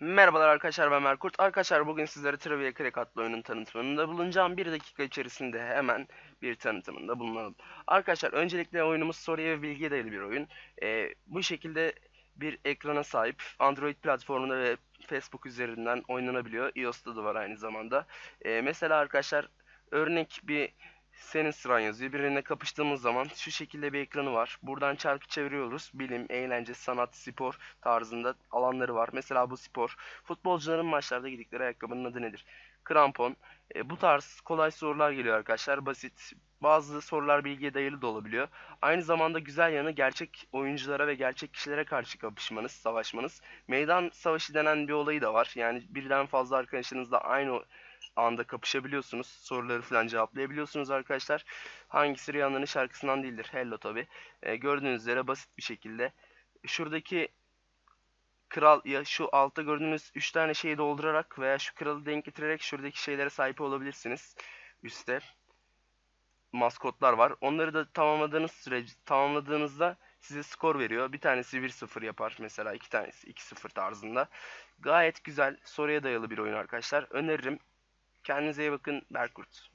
Merhabalar arkadaşlar ben Merkurt. Arkadaşlar bugün sizlere Trivia Crack adlı oyunun tanıtımında bulunacağım. Bir dakika içerisinde hemen bir tanıtımında bulunalım. Arkadaşlar öncelikle oyunumuz soruya ve bilgiye dayalı bir oyun. Ee, bu şekilde bir ekrana sahip Android platformunda ve Facebook üzerinden oynanabiliyor. iOS'ta da var aynı zamanda. Ee, mesela arkadaşlar örnek bir senin sıran yazıyor. Birine kapıştığımız zaman şu şekilde bir ekranı var. Buradan çarkı çeviriyoruz. Bilim, eğlence, sanat, spor tarzında alanları var. Mesela bu spor. Futbolcuların maçlarda giydikleri ayakkabının adı nedir? Krampon. E, bu tarz kolay sorular geliyor arkadaşlar. Basit. Bazı sorular bilgiye dayalı da olabiliyor. Aynı zamanda güzel yanı gerçek oyunculara ve gerçek kişilere karşı kapışmanız, savaşmanız. Meydan savaşı denen bir olayı da var. Yani birden fazla arkadaşınızla aynı anda kapışabiliyorsunuz. Soruları falan cevaplayabiliyorsunuz arkadaşlar. Hangisi Rihanna'nın şarkısından değildir? Hello tabi. E, gördüğünüz üzere basit bir şekilde. Şuradaki kral ya şu altta gördüğünüz 3 tane şeyi doldurarak veya şu kralı denk getirerek şuradaki şeylere sahip olabilirsiniz. Üste maskotlar var. Onları da tamamladığınız sürece tamamladığınızda size skor veriyor. Bir tanesi 1-0 yapar mesela, iki tanesi 2-0 tarzında. Gayet güzel, soruya dayalı bir oyun arkadaşlar. Öneririm. Kendinize iyi bakın. Berkurt.